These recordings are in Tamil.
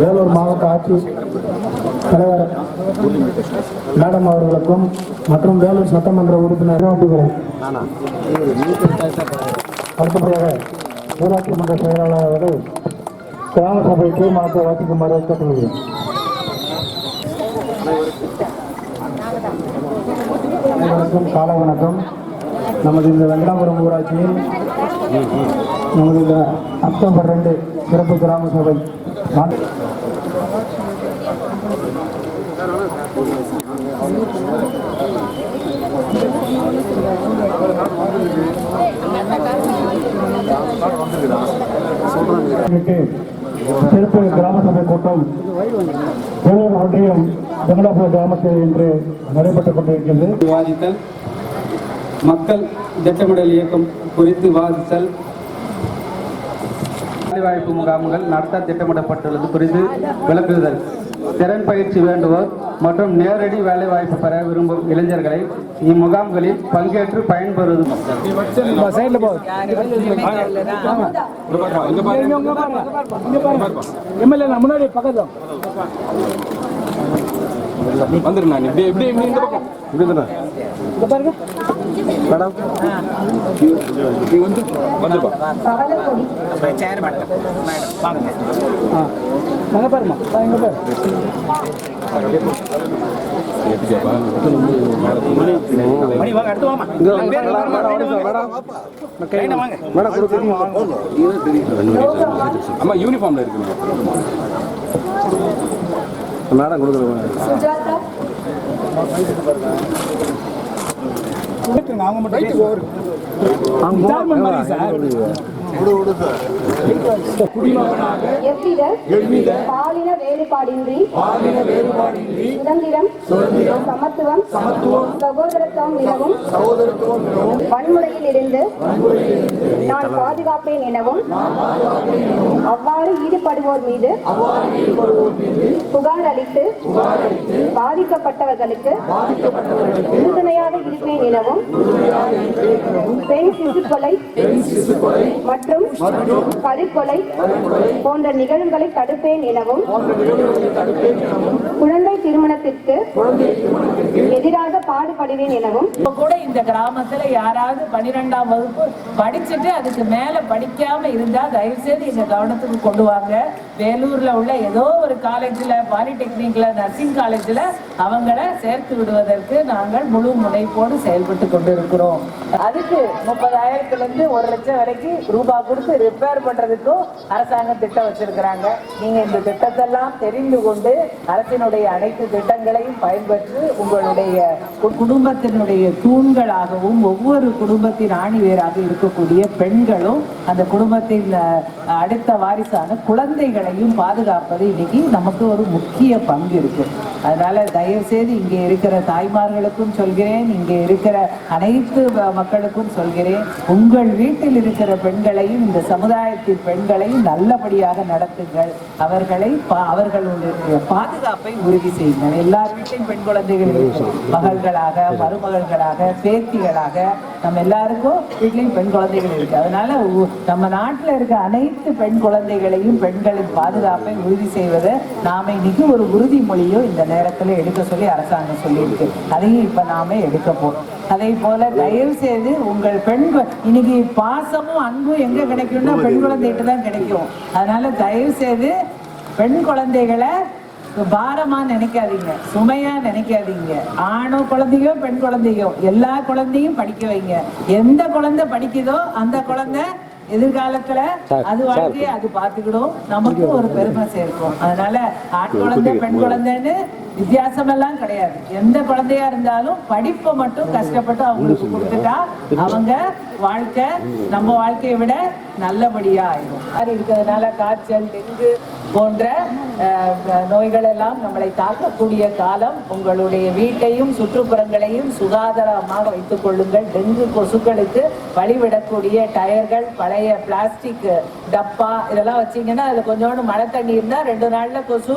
வேலூர் மாவட்ட ஆட்சி தலைவர் மேடம் அவர்களுக்கும் மற்றும் வேலூர் சட்டமன்ற உறுப்பினர் அடுத்தபடியாக ஊராட்சி மன்ற செயலாளர் அவர்கள் கிராம சபைக்கு மாற்ற வாசிக்குமாறு கேட்டுக்கொள்கிறேன். அனைவருக்கும் காலை வணக்கம். நமது இந்த வெங்கடாபுரம் ஊராட்சியில் நமது இந்த அக்டோபர் ரெண்டு சிறப்பு கிராம சபை. சிறப்பு கிராம சபை கூட்டம் ஒன்றியம் வெங்கடாபுரம் கிராமத்தில் இன்று நடைபெற்றுக் கொண்டிருக்கிறது. விவாதித்தல். மக்கள் திட்டமிடல் இயக்கம் குறித்து விவாதித்தல் வேலைவாய்ப்பு முகாம்கள் நடத்த திட்டமிடப்பட்டுள்ளது குறித்து விளக்குதல். திறன் பயிற்சி வேண்டுவோர் மற்றும் நேரடி வேலைவாய்ப்பு பெற விரும்பும் இளைஞர்களை இம்முகாம்களில் பங்கேற்று பயன்பெறுவது. எம்எல்ஏ முன்னாடி பக்கத்தில். வந்துருண்ணா இப்படி இப்படி இப்படி இந்த பக்கம். இப்படி தானே மேடம். நீ வந்து யூனிஃபார்ம்ல மேடம். கொடுக்குறேன். அவங்க மட்டும் எவ்வித பாலின வேறுபாடின்றி சுதந்திரம் சமத்துவம் சகோதரத்துவம் நிலவும் வன்முறையில் இருந்து நான் பாதுகாப்பேன் எனவும் அவ்வாறு ஈடுபடுவோர் மீது புகார் அளித்து பாதிக்கப்பட்டவர்களுக்கு உறுதுணையாக இருப்பேன் எனவும் பெண் சிசு கொலை மற்றும் கருக்கொலை போன்ற நிகழ்வுகளை தடுப்பேன் எனவும் குழந்தை திருமணத்திற்கு எதிராக பாடுபடுவேன் எனவும் கூட இந்த கிராமத்துல யாராவது பன்னிரெண்டாம் வகுப்பு படிச்சுட்டு அதுக்கு மேல படிக்காம இருந்தா தயவு செய்து எங்க கவனத்துக்கு கொண்டு வாங்க. வேலூர்ல உள்ள ஏதோ ஒரு காலேஜ்ல பாலிடெக்னிக்ல நர்சிங் காலேஜ்ல அவங்கள சேர்த்து விடுவதற்கு நாங்கள் முழு முனைப்போடு செயல்பட்டு கொண்டிருக்கிறோம். அதுக்கு முப்பதாயிரத்துல இருந்து ஒரு லட்சம் வரைக்கும் ரூபாய் கொடுத்து ரிப்பேர் பண்றதுக்கும் அரசாங்கம் திட்டம் வச்சிருக்கிறாங்க. நீங்க இந்த திட்டத்தெல்லாம் தெரிந்து கொண்டு அரசினுடைய அனைத்து திட்டங்களையும் பயன்பெற்று உங்களுடைய குடும்பத்தினுடைய தூண்களாகவும் ஒவ்வொரு குடும்பத்தின் ஆணிவேராக இருக்கக்கூடிய பெண்களும் அந்த குடும்பத்தின் அடுத்த வாரிசான குழந்தைகளையும் பாதுகாப்பது இன்னைக்கு நமக்கு ஒரு முக்கிய பங்கு இருக்கு. அதனால தயவு செய்து இங்கே இருக்கிற தாய்மார்களுக்கும் சொல்கிறேன் இங்கே இருக்கிற அனைத்து மக்களுக்கும் சொல்கிறேன் உங்கள் வீட்டில் இருக்கிற பெண்களையும் இந்த சமுதாயத்தின் பெண்களையும் நல்லபடியாக நடத்துங்கள். அவர்களை பா- அவர்களுடைய பாதுகாப்பை உறுதி செய்யுங்கள். எல்லார் வீட்டையும் பெண் குழந்தைகள் மகள்களாக மருமகள்களாக பேத்திகளாக நம்ம எல்லாருக்கும் வீட்லையும் பெண் குழந்தைகள் இருக்கு. அதனால நம்ம நாட்டில் இருக்க அனைத்து பெண் குழந்தைகளையும் பெண்களின் பாதுகாப்பை உறுதி செய்வது நாம இன்னைக்கு ஒரு உறுதிமொழியோ இந்த நேரத்தில் எடுக்க சொல்லி அரசாங்கம் சொல்லியிருக்கு. அதையும் இப்போ நாம எடுக்க போகிறோம் அதே போல தயவு செய்து உங்கள் பெண் இன்னைக்கு பாசமும் அன்பும் எங்க கிடைக்கும்னா பெண் குழந்தைகிட்ட தான் கிடைக்கும். அதனால தயவு செய்து பெண் குழந்தைகளை பாரமா நினைக்காதீங்க சுமையா நினைக்காதீங்க. ஆணோ குழந்தையோ பெண் குழந்தையோ எல்லா குழந்தையும் படிக்க வைங்க. எந்த குழந்தை படிக்குதோ அந்த குழந்தை எதிர்காலத்துல அது வாழ்க்கையை அது பார்த்துக்கிடும். நமக்கு ஒரு பெருமை சேர்க்கும். அதனால ஆண் குழந்தை பெண் குழந்தைன்னு வித்தியாசம் எல்லாம் கிடையாது. எந்த குழந்தையா இருந்தாலும் படிப்பை மட்டும் கஷ்டப்பட்டு அவங்களுக்கு கொடுத்துட்டா அவங்க வாழ்க்கை நம்ம வாழ்க்கையை விட நல்லபடியா ஆயிடும் மாதிரி இருக்கிறதுனால காய்ச்சல் டெங்கு போன்ற நோய்கள் எல்லாம் நம்மளை தாக்கக்கூடிய காலம் உங்களுடைய வீட்டையும் சுற்றுப்புறங்களையும் சுகாதாரமாக வைத்துக் கொள்ளுங்கள். டெங்கு கொசுக்களுக்கு வழிவிடக்கூடிய டயர்கள் பழைய பிளாஸ்டிக் டப்பா இதெல்லாம் வச்சிங்கன்னா அதில் கொஞ்சோண்டு மழை தண்ணி இருந்தால் ரெண்டு நாளில் கொசு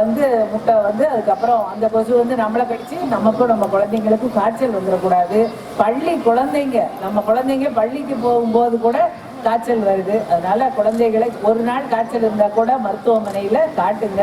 வந்து முட்டை வந்து அதுக்கப்புறம் அந்த கொசு வந்து நம்மளை கடிச்சு நமக்கும் நம்ம குழந்தைங்களுக்கும் காய்ச்சல் வந்துடக்கூடாது. பள்ளி குழந்தைங்க நம்ம குழந்தை குழந்தைங்க பள்ளிக்கு போகும்போது கூட காய்ச்சல் வருது. அதனால குழந்தைகளை ஒரு நாள் காய்ச்சல் இருந்தால் கூட மருத்துவமனையில் காட்டுங்க.